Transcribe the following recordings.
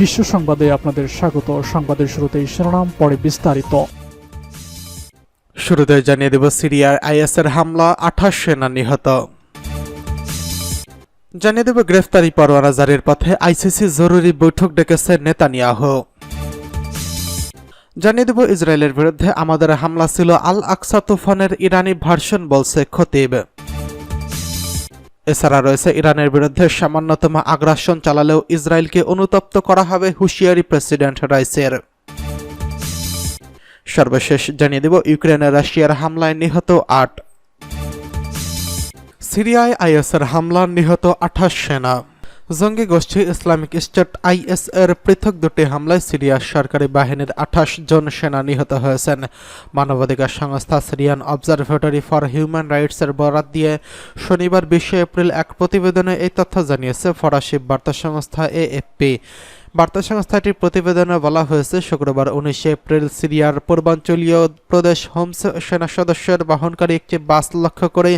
বিশ্ব সংবাদে আপনাদের স্বাগত। সংবাদের শুরুতেই শিরোনাম, পরে বিস্তারিত। শুরুতে জানিয়ে দেব সিরিয়ার আইএসের হামলা, আঠাশ সেনা নিহত। জানিয়ে দেব গ্রেফতারি পরোয়ানা জারির পথে আইসিসি জরুরি বৈঠক ডেকেছে নেতানিয়াহ। জানিয়ে দেব ইসরায়েলের বিরুদ্ধে আমাদের হামলা ছিল আল আকসা তুফানের ইরানি ভার্সন বলছে খতিব। এছাড়া রয়েছে ইরানের বিরুদ্ধে সামান্যতম আগ্রাসন চালালেও ইসরায়েলকে অনুতপ্ত করা হবে হুঁশিয়ারি প্রেসিডেন্ট রাইসের। সর্বশেষ জানিয়ে দেব, ইউক্রেনে রাশিয়ার হামলায় নিহত আট। সিরিয়ায় আইএসের হামলা নিহত আঠাশ সেনা। জঙ্গি গোষ্ঠী ইসলামিক স্টেট আইএস এর পৃথক দুটি হামলায় সিরিয়ার সরকারি বাহিনীর আঠাশ জন সেনা নিহত হয়েছেন। মানবাধিকার সংস্থা Syrian Observatory for Human Rights এর বরাত দিয়ে শনিবার বিশে এপ্রিল এক প্রতিবেদনে এই তথ্য জানিয়েছে ফরাসি বার্তা সংস্থা এএফপি। বার্তা সংস্থাটির প্রতিবেদনে বলা হয়েছে, শুক্রবার উনিশে এপ্রিল সিরিয়ার পূর্বাঞ্চলীয় প্রদেশ হোমস সেনা সদস্যের বহনকারী একটি বাস লক্ষ্য করে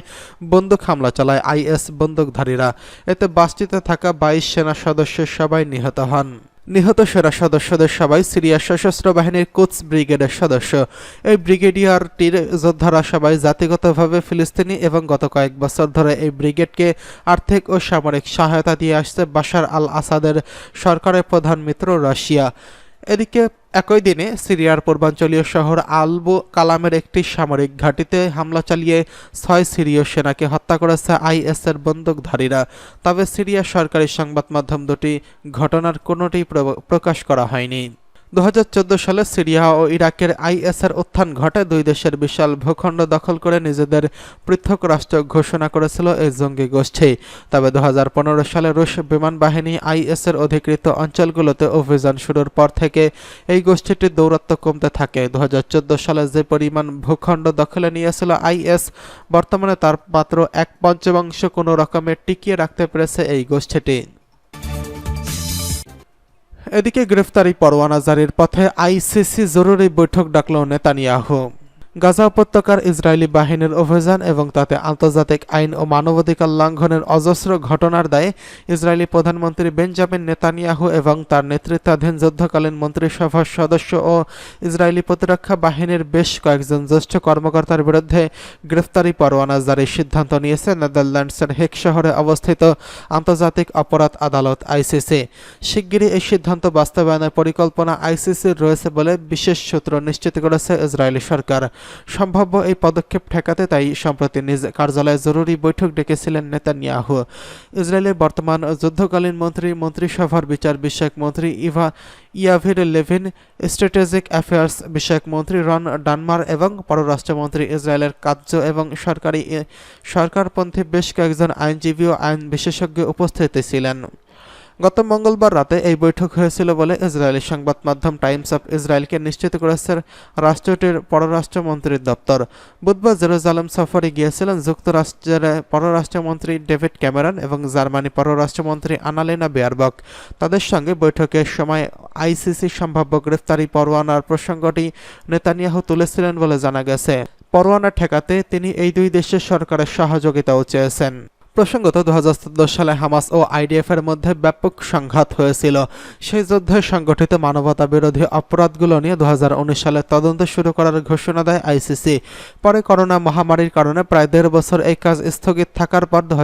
বন্দুক হামলা চালায় আইএস বন্দুকধারীরা। এতে বাসটিতে থাকা বাইশ সেনা সদস্য সবাই নিহত হন। নিহত সেরা সদস্যদের সবাই সিরিয়ার সশস্ত্র বাহিনীর কোচ ব্রিগেডের সদস্য। এই ব্রিগেডিয়ারটির যোদ্ধারা সবাই জাতিগতভাবে ফিলিস্তিনি এবং গত কয়েক বছর ধরে এই ব্রিগেডকে আর্থিক ও সামরিক সহায়তা দিয়ে আসছে বাশার আল আসাদের সরকারের প্রধান মিত্র রাশিয়া। এদিকে একই দিনে সিরিয়ার পূর্বাঞ্চলীয় শহর আলবো কালামের একটি সামরিক ঘাঁটিতে হামলা চালিয়ে ছয় সিরীয় সেনাকে হত্যা করেছে আইএসের বন্দুকধারীরা। তবে সিরিয়ার সরকারি সংবাদ মাধ্যম দুটি ঘটনার কোনোটি প্রকাশ করা হয়নি। দু হাজার চোদ্দ সালে সিরিয়া ও ইরাকের আইএসের উত্থান ঘটে। দুই দেশের বিশাল ভূখণ্ড দখল করে নিজেদের পৃথক রাষ্ট্র ঘোষণা করেছিল এই জঙ্গি গোষ্ঠী। তবে দু হাজার পনেরো সালে রুশ বিমান বাহিনী আইএসের অধিকৃত অঞ্চলগুলোতে অভিযান শুরুর পর থেকে এই গোষ্ঠীটির দৌরাত্ম কমতে থাকে। দু হাজার চোদ্দ সালে যে পরিমাণ ভূখণ্ড দখলে নিয়েছিল আইএস, বর্তমানে তার মাত্র এক পঞ্চমাংশ কোনো রকমে টিকিয়ে রাখতে পেরেছে এই গোষ্ঠীটি। এদিকে গ্রেফতারি পরোয়ানা জারির পথে আইসিসি জরুরি বৈঠক ডাকল নেতানিয়াহু। গাজা উপত্যকার ইসরায়েলি বাহিনীর অভিযান এবং তাতে আন্তর্জাতিক আইন ও মানবাধিকার লঙ্ঘনের অজস্র ঘটনার দায়ে ইসরায়েলি প্রধানমন্ত্রী বেঞ্জামিন নেতানিয়াহু এবং তার নেতৃত্বাধীন যুদ্ধকালীন মন্ত্রিসভার সদস্য ও ইসরায়েলি প্রতিরক্ষা বাহিনীর বেশ কয়েকজন জ্যেষ্ঠ কর্মকর্তার বিরুদ্ধে গ্রেফতারি পরোয়ানা জারির সিদ্ধান্ত নিয়েছে নেদারল্যান্ডসের হেক শহরে অবস্থিত আন্তর্জাতিক অপরাধ আদালত আইসিসি। শিগগিরই এই সিদ্ধান্ত বাস্তবায়নের পরিকল্পনা আইসিসির রয়েছে বলে বিশেষ সূত্র নিশ্চিত করেছে ইসরায়েলি সরকার। সম্ভাব্য এই পদক্ষেপ ঠেকাতে তাই সম্প্রতি নিজ কার্যালয়ে জরুরি বৈঠক ডেকেছিলেন নেতানিয়াহু। ইসরায়েলের বর্তমান যুদ্ধকালীন মন্ত্রী, মন্ত্রিসভার বিচার বিষয়ক মন্ত্রী ইভা ইয়াভির লেভিন, স্ট্র্যাটেজিক অ্যাফেয়ার্স বিষয়ক মন্ত্রী রন ডানমার এবং পররাষ্ট্রমন্ত্রী ইসরায়েলের কার্য এবং সরকারি, সরকারপন্থী বেশ কয়েকজন আইনজীবী ও আইন বিশেষজ্ঞ উপস্থিত ছিলেন। গত মঙ্গলবার রাতে এই বৈঠক হয়েছিল বলে ইসরায়েলি সংবাদ মাধ্যম টাইমস অফ ইসরায়েলকে নিশ্চিত করেছে রাষ্ট্রটির পররাষ্ট্রমন্ত্রীর দপ্তর। বুধবার জেরুজালেম সফরে গিয়েছিলেন যুক্তরাষ্ট্রের পররাষ্ট্রমন্ত্রী ডেভিড ক্যামেরন এবং জার্মানি পররাষ্ট্রমন্ত্রী আনালেনা বেয়ারবক। তাদের সঙ্গে বৈঠকের সময় আইসিসি সম্ভাব্য গ্রেফতারি পরোয়ানার প্রসঙ্গটি নেতানিয়াহু তুলেছিলেন বলে জানা গেছে। পরোয়ানা ঠেকাতে তিনি এই দুই দেশের সরকারের সহযোগিতাও চেয়েছেন। প্রসঙ্গত দু হাজার চোদ্দ সালে হামাস ও আইডিএফ এর মধ্যে ব্যাপক সংঘাত হয়েছিল। সেই যুদ্ধে সংগঠিত মানবতা বিরোধী অপরাধগুলো নিয়ে দু হাজার উনিশ সালে তদন্ত শুরু করার ঘোষণা দেয় আইসিসি। পরে করোনা মহামারীর কারণে প্রায় দেড় বছর এই কাজ স্থগিত থাকার পর দু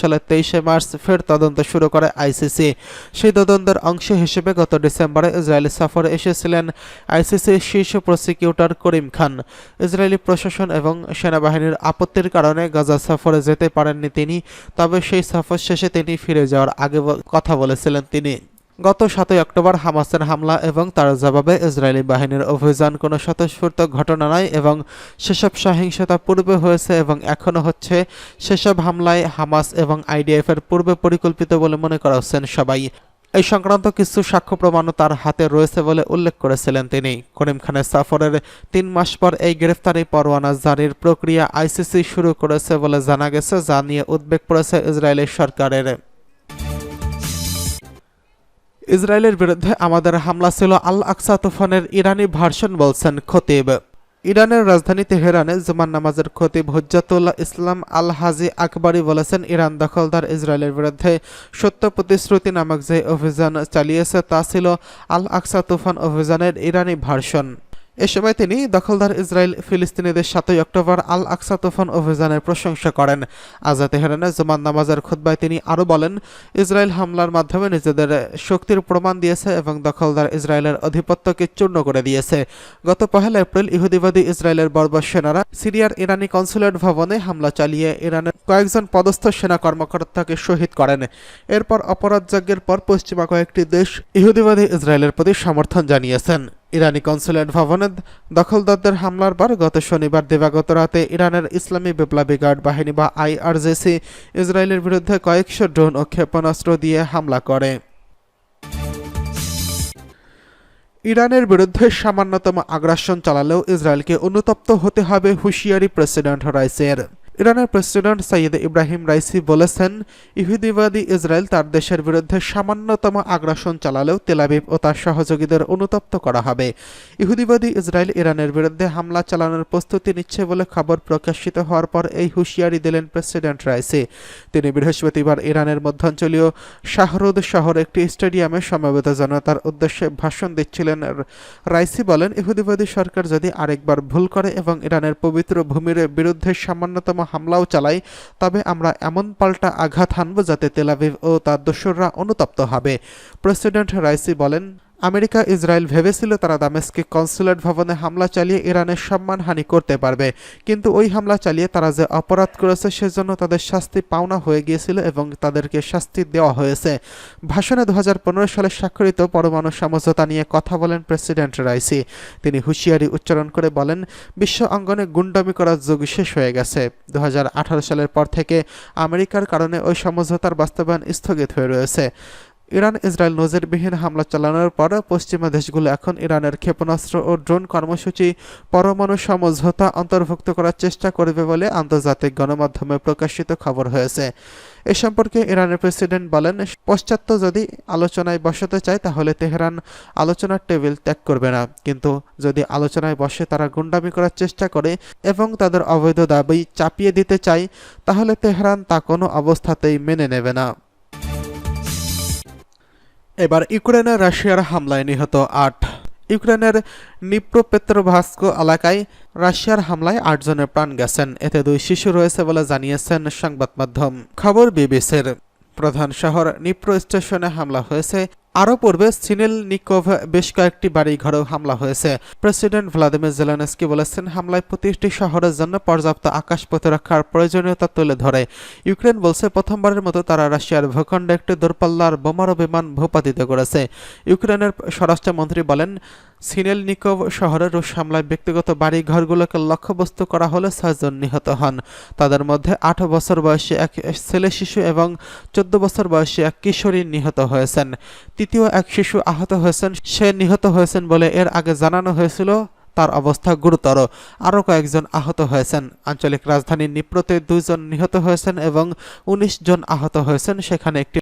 সালের তেইশে মার্চ ফের তদন্ত শুরু করে আইসিসি। সেই তদন্তের অংশ হিসেবে গত ডিসেম্বরে ইসরায়েলি সফরে এসেছিলেন আইসিসির শীর্ষ প্রসিকিউটর করিম খান। ইসরায়েলি প্রশাসন এবং সেনাবাহিনীর আপত্তির কারণে গাজা সফরে যেতে পারেননি তিনি। তবে সেই সফর শেষে তিনি ফিরে যাওয়ার আগে কথা বলেছিলেন তিনি। গত সাতই অক্টোবর হামাসের হামলা এবং তার জবাবে ইসরায়েলি বাহিনীর অভিযান কোনো স্বতঃস্ফূর্ত ঘটনা নয় এবং সেসব সহিংসতা পূর্বে হয়েছে এবং এখনও হচ্ছে। সেসব হামলায় হামাস এবং আইডিএফ এর পূর্বে পরিকল্পিত বলে মনে করা হচ্ছেন সবাই। এই সংক্রান্ত কিছু সাক্ষ্য প্রমাণও তার হাতে রয়েছে বলে উল্লেখ করেছিলেন তিনি। করিম খানের সফরের তিন মাস পর এই গ্রেফতারি পরোয়ানা জারির প্রক্রিয়া আইসিসি শুরু করেছে বলে জানা গেছে, যা নিয়ে উদ্বেগ পড়েছে ইসরায়েলের সরকারের। ইসরায়েলের বিরুদ্ধে আমাদের হামলা ছিল আল আকসা তুফানের ইরানি ভার্সন, বলছেন খতিব। ইরানের রাজধানী তেহরানে জুমার নামাজের খতিব হজ্জাতুল্লাহ ইসলাম আল হাজি আকবরী বলেছেন, ইরান দখলদার ইসরায়েলের বিরুদ্ধে সত্য প্রতিশ্রুতি নামক যে অভিযান চালিয়েছে তা ছিল আল আকসা তুফান অভিযানের ইরানি ভার্সন। এ সময় তিনি দখলদার ইসরায়েল ফিলিস্তিনিদের সাতই অক্টোবর আল আকসা তুফান অভিযানের প্রশংসা করেন। আজা তেহরানে জুমার নামাজের খুদ্বায় তিনি আরও বলেন, ইসরায়েল হামলার মাধ্যমে নিজেদের শক্তির প্রমাণ দিয়েছে এবং দখলদার ইসরায়েলের আধিপত্যকে চূর্ণ করে দিয়েছে। গত পহেলা এপ্রিল ইহুদিবাদী ইসরায়েলের বর্বর সেনারা সিরিয়ার ইরানি কনসুলেট ভবনে হামলা চালিয়ে ইরানের কয়েকজন পদস্থ সেনা কর্মকর্তাকে শহীদ করেন। এরপর অপরাধযজ্ঞের পর পশ্চিমা কয়েকটি দেশ ইহুদিবাদী ইসরায়েলের প্রতি সমর্থন জানিয়েছেন। ইরানি কনসুলেট ভবনে দখলদারদের হামলার পর গত শনিবার দিবাগত রাতে ইরানের ইসলামী বিপ্লবী গার্ড বাহিনী বা আইআরজেসি ইসরায়েলের বিরুদ্ধে কয়েকশো ড্রোন ও ক্ষেপণাস্ত্র দিয়ে হামলা করে। ইরানের বিরুদ্ধে সামান্যতম আগ্রাসন চালালেও ইসরায়েলকে অনুতপ্ত হতে হবে হুঁশিয়ারি প্রেসিডেন্ট রাইসের। ইরানের প্রেসিডেন্ট সাইয়েদ ইব্রাহিম রাইসি বলেছেন, ইহুদিবাদী ইসরায়েল তার দেশের বিরুদ্ধে সামান্যতম আগ্রাসন চালালেও তেলাবিব ও তার সহযোগীদের অনুতপ্ত করা হবে। ইহুদিবাদী ইসরায়েল ইরানের বিরুদ্ধে হামলা চালানোর প্রস্তুতি নিচ্ছে বলে খবর প্রকাশিত হওয়ার পর এই হুঁশিয়ারি দিলেন প্রেসিডেন্ট রাইসি। তিনি বৃহস্পতিবার ইরানের মধ্যাঞ্চলীয় শাহরুদ শহর একটি স্টেডিয়ামে সমবেত জনতার উদ্দেশ্যে ভাষণ দিচ্ছিলেন। রাইসি বলেন, ইহুদিবাদী সরকার যদি আরেকবার ভুল করে এবং ইরানের পবিত্র ভূমির বিরুদ্ধে সামান্যতম হামলাও চালাই, তবে আমরা এমন পাল্টা আঘাত হানব যাতে তেলাভিভ ও তার দোসররা অনুতপ্ত হবে। প্রেসিডেন্ট রাইসি বলেন আমেরিকা, ইসরায়েল ভেবেছিল তারা দামেস্কে কনসুলেট ভবনে হামলা চালিয়ে ইরানের সম্মানহানি করতে পারবে। কিন্তু ওই হামলা চালিয়ে তারা যে অপরাধ করেছে, সেজন্য তাদের শাস্তি পাওনা হয়ে গিয়েছিল এবং তাদেরকে শাস্তি দেওয়া হয়েছে। ভাষণে দু হাজার পনেরো সালে স্বাক্ষরিত পরমাণু সমঝোতা নিয়ে কথা বলেন প্রেসিডেন্ট রাইসি। তিনি হুঁশিয়ারি উচ্চারণ করে বলেন, বিশ্ব অঙ্গনে গুন্ডামি করার যুগ শেষ হয়ে গেছে। দু হাজার আঠারো সালের পর থেকে আমেরিকার কারণে ওই সমঝোতার বাস্তবায়ন স্থগিত হয়ে রয়েছে। ইরান ইসরায়েল নজিরবিহীন হামলা চালানোর পর পশ্চিমা দেশগুলো এখন ইরানের ক্ষেপণাস্ত্র ও ড্রোন কর্মসূচি পরমাণু সমঝোতা অন্তর্ভুক্ত করার চেষ্টা করবে বলে আন্তর্জাতিক গণমাধ্যমে প্রকাশিত খবর হয়েছে। এ সম্পর্কে ইরানের প্রেসিডেন্ট বলেন, পশ্চাত্য যদি আলোচনায় বসাতে চায়, তাহলে তেহরান আলোচনার টেবিল ত্যাগ করবে না। কিন্তু যদি আলোচনায় বসে তারা গুন্ডামি করার চেষ্টা করে এবং তাদের অবৈধ দাবি চাপিয়ে দিতে চায়, তাহলে তেহরান তা কোনো অবস্থাতেই মেনে নেবে না। এবার ইউক্রেনে রাশিয়ার হামলায় নিহত আট। ইউক্রেনের নিপ্রোপেত্রভাস্ক এলাকায় রাশিয়ার হামলায় আটজনের প্রাণ গেছেন। এতে দুই শিশু রয়েছে বলে জানিয়েছেন সংবাদ মাধ্যম। খবর বিবিসির। প্রধান শহর নিপ্রো স্টেশনে হামলা হয়েছে। আরও পূর্বে সিনেল নিকোভ বেশ কয়েকটি বাড়ি ঘরেও হামলা হয়েছে। প্রেসিডেন্ট ভ্লাদিমির জেলেনস্কি বলেছেন, হামলায় প্রতিটি শহরের জন্য পর্যাপ্ত আকাশ প্রতিরক্ষার প্রয়োজনীয়তা তুলে ধরে। ইউক্রেন বলছে, প্রথমবারের মতো তারা রাশিয়ার ভূখণ্ডে একটি দূরপাল্লার বোমারো বিমান ভূপাতিত করেছে। ইউক্রেনের স্বরাষ্ট্রমন্ত্রী বলেন সিনেল নিকোভ শহরের রুশ হামলায় ব্যক্তিগত বাড়ি ঘরগুলোকে লক্ষ্যবস্তু করা হলে ছয়জন নিহত হন। তাদের মধ্যে আট বছর বয়সী এক ছেলে শিশু এবং চোদ্দ বছর বয়সী এক কিশোরী নিহত হয়েছেন। তৃতীয় এক শিশু আহত হয়েছেন, সে নিহত হয়েছেন বলে এর আগে জানানো হয়েছিল। তার অবস্থা গুরুতর। আরও কয়েকজন আহত হয়েছেন। আঞ্চলিক রাজধানী নিপ্রতে দুইজন নিহত হয়েছেন এবং ১৯ জন আহত হয়েছেন। সেখানে একটি